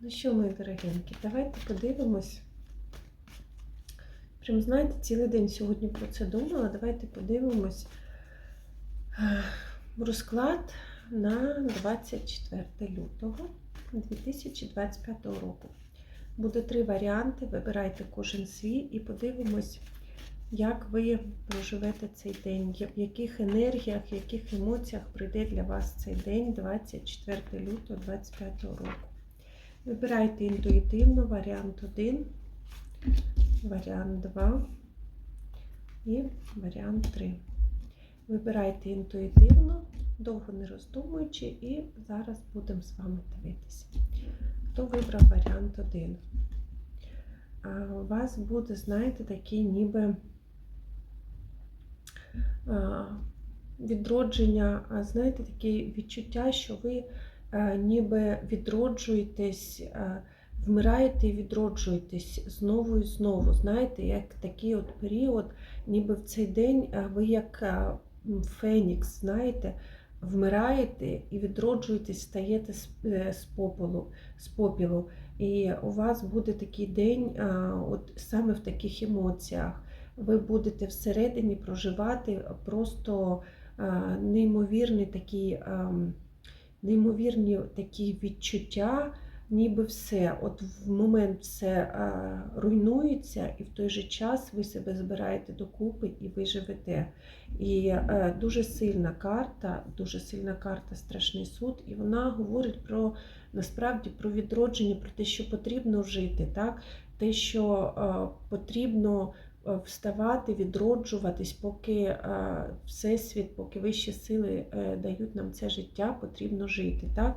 Ну що, мої дорогенькі, давайте подивимось. Прям, знаєте, цілий день сьогодні про це думала. Давайте подивимось е, розклад на 24 лютого 2025 року. Буде три варіанти. Вибирайте кожен свій і подивимось, як ви проживете цей день, в яких енергіях, в яких емоціях прийде для вас цей день, 24 лютого 2025 року. Вибирайте інтуїтивно варіант 1, варіант 2 і варіант 3. Вибирайте інтуїтивно, довго не роздумуючи, і зараз будемо з вами дивитися. Хто вибрав варіант 1? У вас буде, знаєте, такий ніби відродження, а, знаєте, таке відчуття, що ви ніби відроджуєтесь, вмираєте і відроджуєтесь знову і знову. Знаєте, як такий от період, ніби в цей день ви як фенікс, знаєте, вмираєте і відроджуєтесь, стаєте з, е, попелу, з попілу. І у вас буде такий день, от саме в таких емоціях. Ви будете всередині проживати просто а, неймовірні такі, а, неймовірні такі відчуття, ніби все. От в момент все руйнується, і в той же час ви себе збираєте докупи і ви живете. І е, дуже сильна карта, дуже сильна карта Страшний суд, і вона говорить про насправді про відродження, про те, що потрібно жити, так? те, що е, потрібно вставати, відроджуватись, поки е, Всесвіт, поки вищі сили е, дають нам це життя, потрібно жити. Так?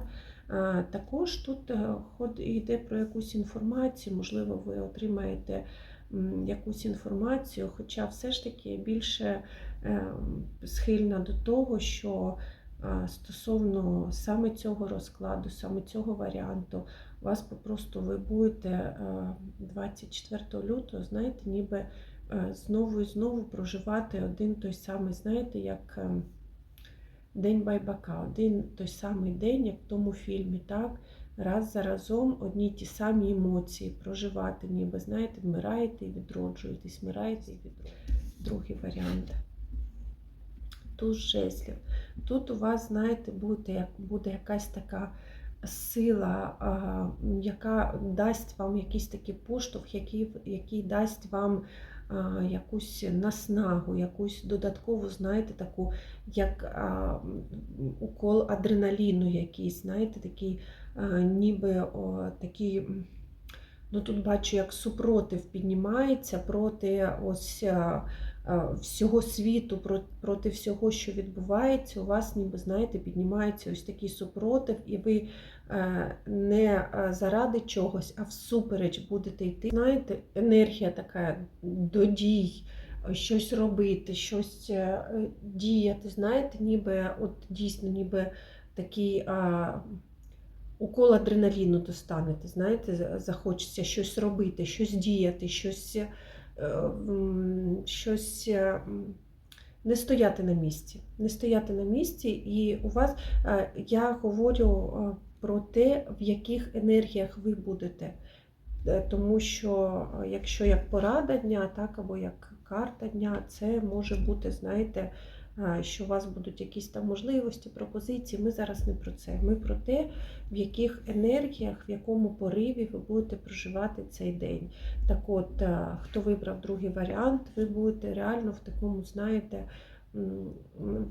Е, також тут е, йде про якусь інформацію, можливо, ви отримаєте якусь інформацію, хоча все ж таки більше е, схильна до того, що стосовно саме цього розкладу, саме цього варіанту, вас попросту ви будете е, 24 лютого, знаєте, ніби е, знову і знову проживати один той самий, знаєте, як е, День Байбака, один той самий день, як в тому фільмі, так? Раз за разом одні ті самі емоції проживати, ніби, знаєте, вмираєте і відроджуєтесь, вмираєте і відроджуєтесь. Другий варіант. Туз жезлів. Тут у вас, знаєте, буде, буде якась така сила, яка дасть вам якийсь такий поштовх, який, який дасть вам якусь наснагу, якусь додаткову, знаєте, таку, як укол адреналіну якийсь, знаєте, такий, ніби такий. Ну, тут бачу, як супротив піднімається проти ось а, а, всього світу, про- проти всього, що відбувається. У вас, ніби, знаєте, піднімається ось такий супротив, і ви е, не е, заради чогось, а всупереч будете йти. Знаєте, енергія така до дій, щось робити, щось е, діяти. Знаєте, ніби, от дійсно, ніби такий. а, Укол адреналіну достанете, знаєте, за- захочеться щось робити, щось діяти, щось, е, щось е, не стояти на місці. Не стояти на місці, і у вас е, я говорю про те, в яких енергіях ви будете. Тому що якщо як порада дня, так, або як карта дня, це може бути, знаєте, що у вас будуть якісь там можливості, пропозиції. Ми зараз не про це. Ми про те, в яких енергіях, в якому пориві ви будете проживати цей день. Так от, е, хто вибрав другий варіант, ви будете реально в такому, знаєте,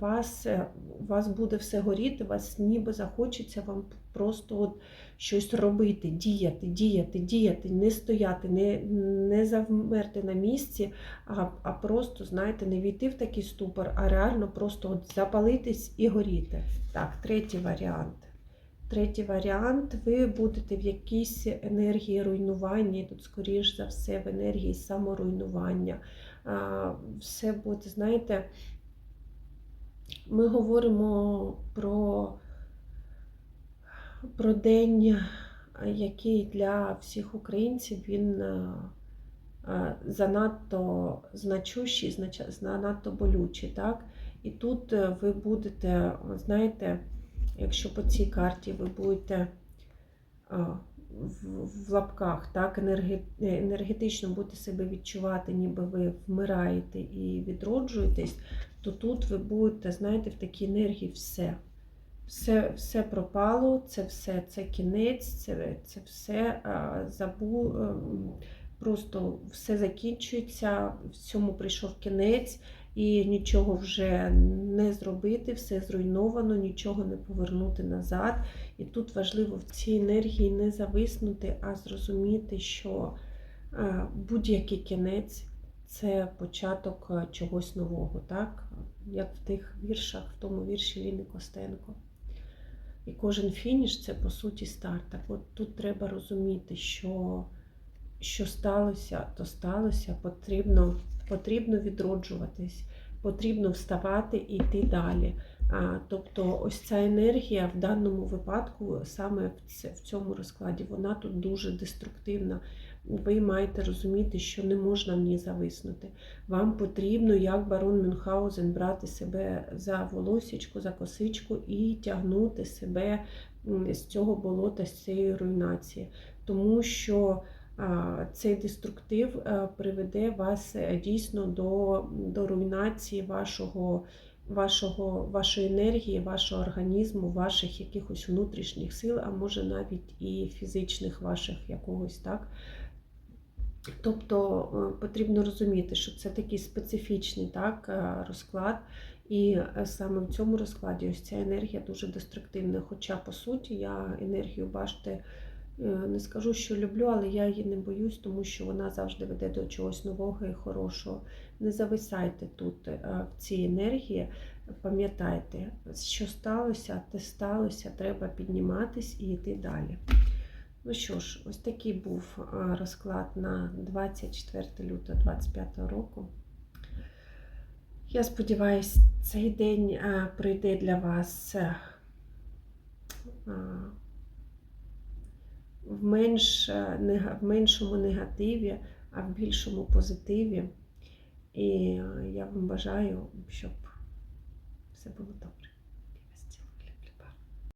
вас, е, у вас буде все горіти, вас ніби захочеться вам просто от щось робити, діяти, діяти, діяти, не стояти, не, не завмерти на місці, а, а просто, знаєте, не війти в такий ступор, а реально просто от запалитись і горіти. Так, третій варіант. Третій варіант, ви будете в якійсь енергії руйнування, тут, скоріш за все, в енергії саморуйнування. Все буде, знаєте, ми говоримо про, про день, який для всіх українців він а, а, занадто значущий, занадто болючий. Так? І тут е, ви будете, знаєте, якщо по цій карті ви будете в, лапках, так, е, енергетично будете себе відчувати, ніби ви вмираєте і відроджуєтесь, то тут ви будете, знаєте, в такій енергії все. Все, все пропало, це все, це кінець, це, це все а, забу, ем, просто все закінчується, всьому прийшов кінець, і нічого вже не зробити, все зруйновано, нічого не повернути назад. І тут важливо в цій енергії не зависнути, а зрозуміти, що е, будь-який кінець це початок е, чогось нового, так? Як в тих віршах, в тому вірші Ліни Костенко. І кожен фініш це по суті старт. Так от тут треба розуміти, що, що сталося, то сталося, потрібно, потрібно відроджуватись, потрібно вставати і йти далі. А, тобто ось ця енергія в даному випадку, саме в цьому розкладі, вона тут дуже деструктивна. Ви маєте розуміти, що не можна в ній зависнути. Вам потрібно, як барон Мюнхгаузен, брати себе за волосічку, за косичку і тягнути себе з цього болота, з цієї руйнації. Тому що цей деструктив е, приведе вас е, дійсно до, до руйнації вашого вашого, вашої енергії, вашого організму, ваших якихось внутрішніх сил, а може навіть і фізичних ваших якогось, так? Тобто е, потрібно розуміти, що це такий специфічний так, е, розклад, і е, саме в цьому розкладі ось ця енергія дуже деструктивна. Хоча, по суті, я енергію башти е, не скажу, що люблю, але я її не боюсь, тому що вона завжди веде до чогось нового і хорошого. Не зависайте тут е, в цій енергії. Пам'ятайте, що сталося, те сталося, треба підніматись і йти далі. Ну що ж, ось такий був розклад на 24 лютого 2025 року. Я сподіваюся, цей день прийде для вас в, менш, нега- в меншому негативі, а в більшому позитиві. І я вам бажаю, щоб все було добре.